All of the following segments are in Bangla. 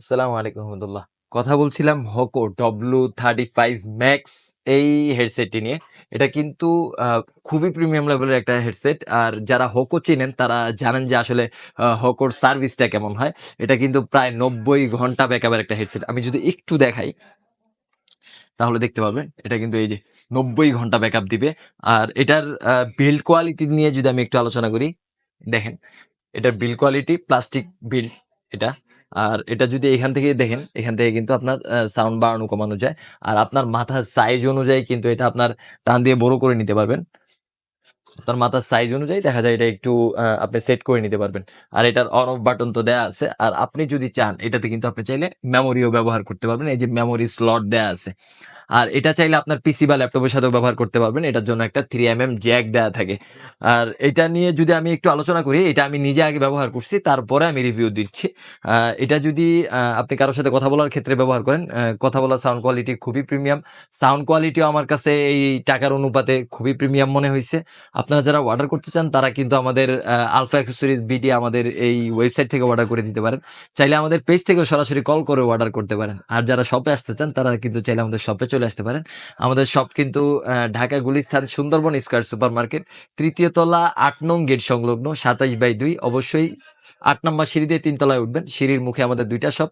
আসসালামু আলাইকুম রহমতুল্লাহ। কথা বলছিলাম Hoco W thirty five max এই হেডসেটটি নিয়ে। এটা কিন্তু খুবই প্রিমিয়াম লেভেলের একটা হেডসেট আর যারা হকো চেনেন, তারা জানেন যে আসলে হকোর সার্ভিসটা কেমন হয়। এটা কিন্তু প্রায় নব্বই ঘণ্টা ব্যাকআপের একটা হেডসেট আমি যদি একটু দেখাই, তাহলে দেখতে পাবেন এটা কিন্তু এই যে নব্বই ঘণ্টা ব্যাকআপ দিবে। আর এটার বিল্ড কোয়ালিটি নিয়ে যদি আমি একটু আলোচনা করি, দেখেন, এটার বিল্ড কোয়ালিটি প্লাস্টিক বিল্ড এটা আর এটা যদি এখান থেকে দেখেন এখান থেকে কিন্তু আপনার সাউন্ড বাড়ানো কমানো যায়। আর আপনার মাথার সাইজ অনুযায়ী কিন্তু এটা আপনার টান দিয়ে বড় করে নিতে পারবেন। আপনার মাথার সাইজ অনুযায়ী দেখা যায় এটা একটু আহ, আপনি সেট করে নিতে পারবেন। আর এটার অন অফ বাটন তো দেয়া আছে। আর আপনি যদি চান এটাতে কিন্তু আপনি চাইলে মেমোরিও ব্যবহার করতে পারবেন। এই যে মেমোরি স্লট দেয়া আছে। আর এটা চাইলে আপনার পিসি বা ল্যাপটপের সাথেও ব্যবহার করতে পারবেন। এটার জন্য একটা থ্রি এম এম জ্যাক দেওয়া থাকে। আর এটা নিয়ে যদি আমি একটু আলোচনা করি, এটা আমি নিজে আগে ব্যবহার করছি, তারপরে আমি রিভিউ দিচ্ছি। এটা যদি আপনি কারোর সাথে কথা বলার ক্ষেত্রে ব্যবহার করেন কথা বলার সাউন্ড কোয়ালিটি খুবই প্রিমিয়াম সাউন্ড কোয়ালিটিও আমার কাছে এই টাকার অনুপাতে খুবই প্রিমিয়াম মনে হয়েছে আপনারা যারা অর্ডার করতে চান, তারা কিন্তু আমাদের আলফা অ্যাক্সেসরিজ বিডি আমাদের এই ওয়েবসাইট থেকে অর্ডার করে দিতে পারেন। চাইলে আমাদের পেজ থেকেও সরাসরি কল করে অর্ডার করতে পারেন। আর যারা শপে আসতে চান, তারা কিন্তু চাইলে আমাদের শপে চলে আসতে পারেন। আমাদের শপ কিন্তু Dhaka, Gulistan, Sundarban square super market তৃতীয় তলা, আট নং গেট সংলগ্ন সাতাইশ বাই দুই। অবশ্যই আট নম্বর সিঁড়ি দিয়ে তিন তলায় উঠবেন। সিঁড়ির মুখে আমাদের দুইটা শপ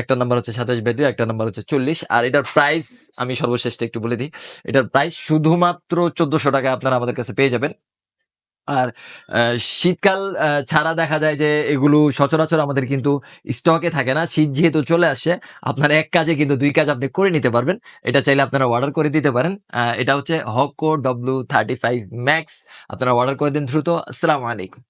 একটা নাম্বার হচ্ছে সাতাশ বাই দুই, একটা নাম্বার হচ্ছে চল্লিশ। আর এটার প্রাইস আমি সর্বশেষটা একটু বলে দিই। এটার প্রাইস শুধুমাত্র চোদ্দশো টাকা আপনারা আমাদের কাছে পেয়ে যাবেন। আর শীতকাল ছাড়া দেখা যায় যে এগুলো সচরাচর আমাদের কিন্তু স্টকে থাকে না। শীত যেহেতু চলে আসছে, আপনার এক কাজে কিন্তু দুই কাজ আপনি করে নিতে পারবেন। এটা চাইলে আপনারা অর্ডার করে দিতে পারেন। এটা হচ্ছে Hoco W thirty five max আপনারা অর্ডার করে দিন দ্রুত। আসসালামু আলাইকুম।